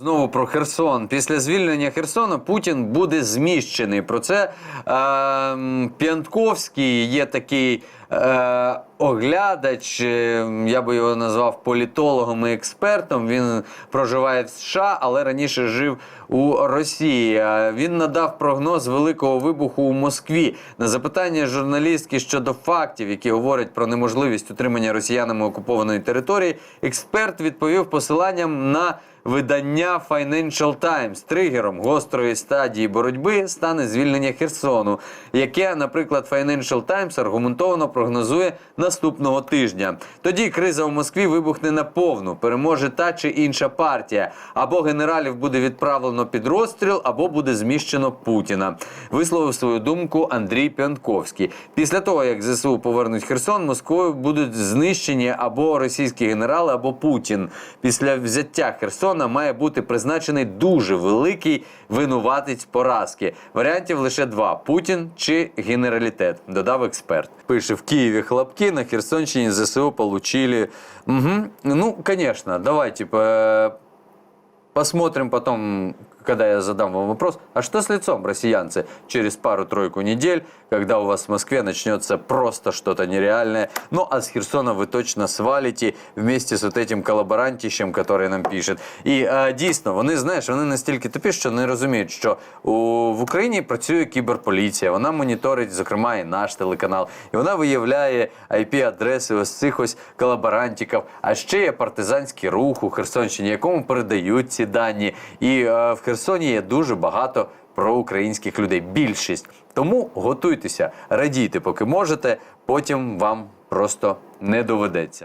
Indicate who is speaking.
Speaker 1: Знову про Херсон. Після звільнення Херсона Путін буде зміщений. Про це е, м, П'янтковський є такий е, оглядач, е, я би його назвав політологом і експертом. Він проживає в США, але раніше жив у Росії. Він надав прогноз великого вибуху у Москві. На запитання журналістки щодо фактів, які говорять про неможливість утримання росіянами окупованої території, експерт відповів посиланням на видання Financial Times тригером гострої стадії боротьби стане звільнення Херсону, яке, наприклад, Financial Times аргументовано прогнозує наступного тижня. Тоді криза у Москві вибухне наповну, переможе та чи інша партія, або генералів буде відправлено під розстріл, або буде зміщено Путіна. Висловив свою думку Андрій Пянковський. Після того, як ЗСУ повернуть Херсон, Москвою будуть знищені або російські генерали, або Путін. Після взяття Херсона має бути призначений дуже великий винуватець поразки. Варіантів лише два: Путін чи генералітет, додав експерт. Пише в Києві хлопки на Херсонщині ЗСУ получили. Угу. Ну, конечно, давайте типа, Посмотрим потом, когда я задам вам вопрос, а что с лицом, россиянцы, через пару-тройку недель, когда у вас в Москве начнется просто что-то нереальное. Ну, а с Херсона вы точно свалите вместе с вот этим колаборантищем, который нам пишет. І е, дійсно, вони, знаєш, вони настільки тупі, що не розуміють, що у, в Україні працює кіберполіція, вона моніторить, зокрема, і наш телеканал, і вона виявляє IP-адреси ось цих ось колаборантиків. А ще є партизанський рух у Херсонщині, якому передають ці дані. І е, в Херсоні є дуже багато проукраїнських людей. Більшість. Тому готуйтеся, радійте, поки можете, потім вам просто не доведеться.